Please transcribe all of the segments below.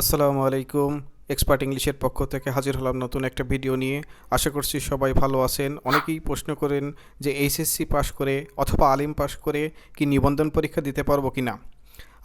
আসসালামু আলাইকুম। এক্সপার্ট ইংলিশের পক্ষ থেকে হাজির হলাম নতুন একটা ভিডিও নিয়ে। আশা করছি সবাই ভালো আছেন। অনেকেই প্রশ্ন করেন যে, এইচএসসি পাশ করে অথবা আলিম পাশ করে কি নিবন্ধন পরীক্ষা দিতে পারব কি না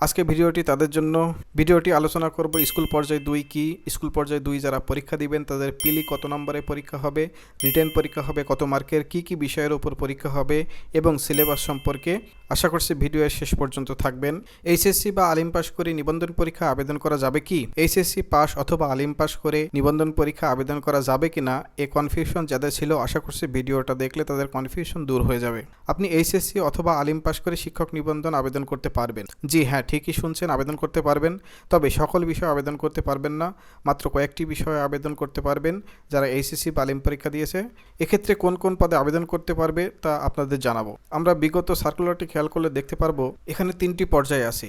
আজকে ভিডিওটি তাদের জন্য। ভিডিওটি আলোচনা করব স্কুল পর্যায়ে দুই কি? স্কুল পর্যায়ে দুই যারা পরীক্ষা দিবেন, তাদের পিলি কত নম্বরে পরীক্ষা হবে? রিটেন পরীক্ষা হবে কত মার্কের? কি কি বিষয়ের উপর পরীক্ষা হবে? এবং সিলেবাস সম্পর্কে আশা করছি ভিডিওর শেষ পর্যন্ত থাকবেন। এইচএসসি বা আলিম পাস করে নিবন্ধন পরীক্ষা আবেদন করা যাবে কি? এইচএসসি পাস অথবা আলিম পাস করে নিবন্ধন পরীক্ষা আবেদন করা যাবে কি না এ কনফিউশন যাদের ছিল, আশা করছি ভিডিওটা দেখলে তাদের কনফিউশন দূর হয়ে যাবে। আপনি এইচএসসি অথবা আলিম পাস করে শিক্ষক নিবন্ধন আবেদন করতে পারবেন। জি হ্যাঁ ঠিকই শুনছেন, আবেদন করতে পারবেন। তবে সকল বিষয়ে আবেদন করতে পারবেন না, মাত্র কয়েকটি বিষয়ে আবেদন করতে পারবেন, যারা এইচএসসি বালিম পরীক্ষা দিয়েছে। এক্ষেত্রে কোন কোন পদে আবেদন করতে পারবে তা আপনাদের জানাব। আমরা বিগত সার্কুলারটি খেয়াল করলে দেখতে পারব, এখানে তিনটি পর্যায়ে আছে।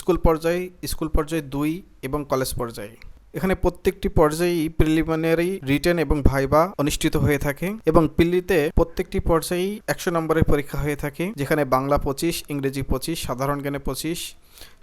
স্কুল পর্যায়ে স্কুল পর্যায়ে দুই এবং কলেজ পর্যায়ে। এখানে প্রত্যেকটি পর্যায়েই প্রিলিমিনারি রিটেন এবং ভাইবা অনুষ্ঠিত হয়ে থাকে এবং পিল্লিতে প্রত্যেকটি পর্যায়েই একশো নম্বরের পরীক্ষা হয়ে থাকে, যেখানে বাংলা পঁচিশ, ইংরেজি পঁচিশ, সাধারণ জ্ঞানে পঁচিশ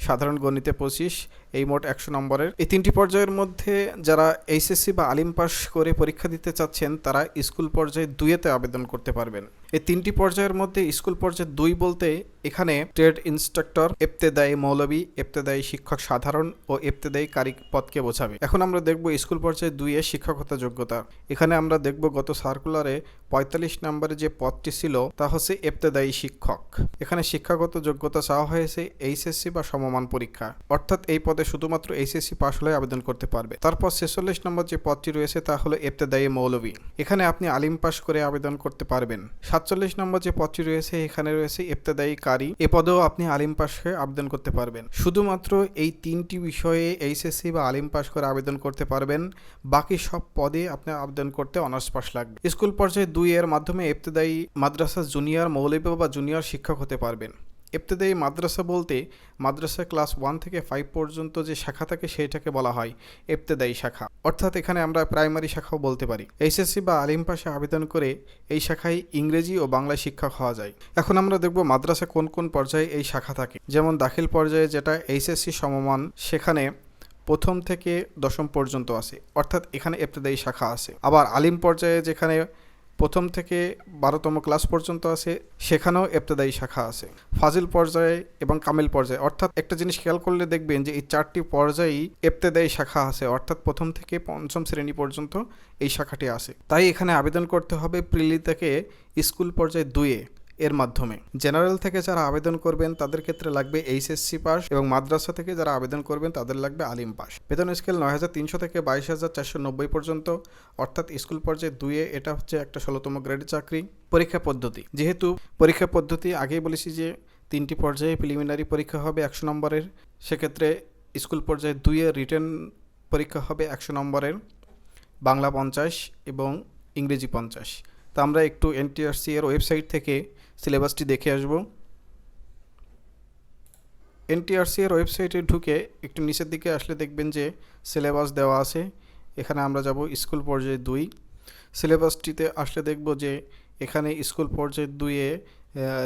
সাধারণ গণিতে পঁচিশ, এই মোট একশো নম্বরের। এই তিনটি পর্যায়ের মধ্যে যারা এইচএসসি বা আলিম পাস করে পরীক্ষা দিতে চাচ্ছেন, তারা স্কুল পর্যায়ে দুইয়েতে আবেদন করতে পারবেন। এই তিনটি পর্যায়ের মধ্যে স্কুল পর্যায়ে দুই বলতে এখানে ট্রেড ইনস্ট্রাক্টর, এপ্তেদায়ী মৌলবী, এপ্তেদায়ী শিক্ষক সাধারণ ও এপ্তেদায়ী কারি পদকে বোঝাবে। এখন আমরা দেখব স্কুল পর্যায়ে দুইয়ে শিক্ষকতা যোগ্যতা। এখানে আমরা দেখব গত সার্কুলারে পঁয়তাল্লিশ নম্বরে যে পদটি ছিল, তা হচ্ছে এপ্তেদায়ী শিক্ষক। এখানে শিক্ষাগত যোগ্যতা চাওয়া হয়েছে এইচএসসি বা সমমান পরীক্ষা। অর্থাৎ এই পদে শুধুমাত্র এইচএসসি পাশ হলে আবেদন করতে পারবে। তারপর ছেচল্লিশ নম্বর যে পদটি রয়েছে, তা হলো এপ্তেদায়ী মৌলবী। এখানে আপনি আলিম পাস করে আবেদন করতে পারবেন। সাতচল্লিশ নম্বর যে পদটি রয়েছে, এখানে রয়েছে ইবতেদায়ী কারি এ পদেও আপনি আলিম পাস হয়ে আবেদন করতে পারবেন। শুধুমাত্র এই তিনটি বিষয়ে এইচএসসি বা আলিম পাস করে আবেদন করতে পারবেন। বাকি সব পদে আপনি আবেদন করতে অনার্স পাস লাগবে। স্কুল পর্যায়ে দুই এর মাধ্যমে ইবতেদায়ী মাদ্রাসা জুনিয়র মৌলবী বা জুনিয়র শিক্ষক হতে পারবেন। ইবতেদায়ী মাদ্রাসা বলতে মাদ্রাসা ক্লাস ওয়ান থেকে ফাইভ পর্যন্ত যে শাখা থাকে সেইটাকে বলা হয় ইবতেদায়ী শাখা। অর্থাৎ এখানে আমরা প্রাইমারি শাখাও বলতে পারি। এইচএসসি বা আলিম পাশে আবেদন করে এই শাখায় ইংরেজি ও বাংলা শিক্ষক হওয়া যায়। এখন আমরা দেখব মাদ্রাসা কোন কোন পর্যায়ে এই শাখা থাকে। যেমন দাখিল পর্যায়ে যেটা এইচএসসি সমমান, সেখানে প্রথম থেকে দশম পর্যন্ত আছে। অর্থাৎ এখানে ইবতেদায়ী শাখা আছে। আবার আলিম পর্যায়ে যেখানে প্রথম থেকে বারোতম ক্লাস পর্যন্ত আছে। সেখানেও এপ্তেদায়ী শাখা আছে। ফাজিল পর্যায়ে এবং কামিল পর্যায়ে। অর্থাৎ একটা জিনিস খেয়াল করলে দেখবেন যে এই চারটি পর্যায়েই এবতেদায়ী শাখা আছে। অর্থাৎ প্রথম থেকে পঞ্চম শ্রেণি পর্যন্ত এই শাখাটি আছে। তাই এখানে আবেদন করতে হবে প্রিলি থেকে স্কুল পর্যায়ে দুয়ে এর মাধ্যমে। জেনারেল থেকে যারা আবেদন করবেন, তাদের ক্ষেত্রে লাগবে এইচএসসি পাস এবং মাদ্রাসা থেকে যারা আবেদন করবেন, তাদের লাগবে আলিম পাস। বেতন স্কেল নয় হাজার তিনশো থেকে বাইশ হাজার চারশো নব্বই পর্যন্ত, অর্থাৎ স্কুল পর্যায়ে দুইয়ে এটা হচ্ছে একটা ষোলোতম গ্রেডের চাকরি। পরীক্ষা পদ্ধতি। যেহেতু পরীক্ষা পদ্ধতি, আগেই বলেছি যে তিনটি পর্যায়ে প্রিলিমিনারি পরীক্ষা হবে একশো নম্বরের, সেক্ষেত্রে স্কুল পর্যায়ে দুইয়ে রিটার্ন পরীক্ষা হবে একশো নম্বরের, বাংলা পঞ্চাশ এবং ইংরেজি পঞ্চাশ। তা আমরা একটু এনটিআরসি এর ওয়েবসাইট থেকে সিলেবাসটি দেখে আসব। এনটিআরসি এর ওয়েবসাইটে ঢুকে একটু নিচের দিকে আসলে দেখবেন যে সিলেবাস দেওয়া আছে। এখানে আমরা যাব স্কুল পর্যায়ে দুই। সিলেবাসটিতে আসলে দেখব যে এখানে স্কুল পর্যায়ে দুইয়ে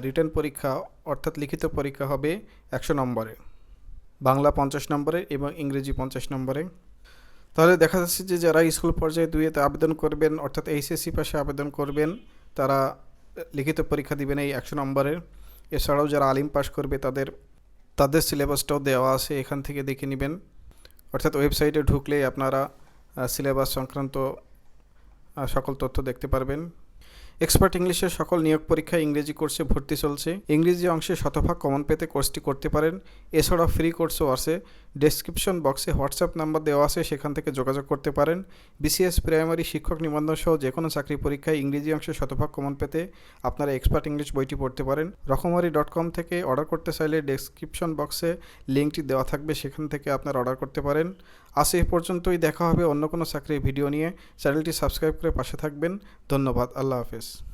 রিটার্ন পরীক্ষা অর্থাৎ লিখিত পরীক্ষা হবে একশো নম্বরে। বাংলা পঞ্চাশ নম্বরে এবং ইংরেজি পঞ্চাশ নম্বরে। তাহলে দেখা যাচ্ছে যে যারা স্কুল পর্যায়ে দুইয়েতে আবেদন করবেন, অর্থাৎ এইচএসসি পাশে আবেদন করবেন, তারা লিখিত পরীক্ষা দিবেন এই একশো নম্বরের। এছাড়াও যারা আলিম পাশ করবে, তাদের তাদের সিলেবাসটাও দেওয়া আছে, এখান থেকে দেখে নেবেন। অর্থাৎ ওয়েবসাইটে ঢুকলেই আপনারা সিলেবাস সংক্রান্ত সকল তথ্য দেখতে পারবেন। এক্সপার্ট ইংলিশের সকল নিয়োগ পরীক্ষায় ইংরেজি কোর্সে ভর্তি চলছে। ইংরেজি অংশে শতভাগ কমন পেতে কোর্সটি করতে পারেন। এছাড়াও ফ্রি কোর্সও আছে। ডেসক্রিপশন বক্সে হোয়াটসঅ্যাপ নাম্বার দেওয়া আছে, সেখান থেকে যোগাযোগ করতে পারেন। বিসিএস প্রাইমারি শিক্ষক নিবন্ধন সহ যে কোনো চাকরি পরীক্ষায় ইংরেজি অংশে শতভাগ কমন পেতে আপনারা এক্সপার্ট ইংলিশ বইটি পড়তে পারেন। রকমারি ডট কম থেকে অর্ডার করতে চাইলে ডেসক্রিপশন বক্সে লিঙ্কটি দেওয়া থাকবে, সেখান থেকে আপনারা অর্ডার করতে পারেন। আজ এ পর্যন্তই দেখা হবে অন্য কোনো চাকরির ভিডিও নিয়ে। চ্যানেলটি সাবস্ক্রাইব করে পাশে থাকবেন। ধন্যবাদ। আল্লাহ হাফেজ।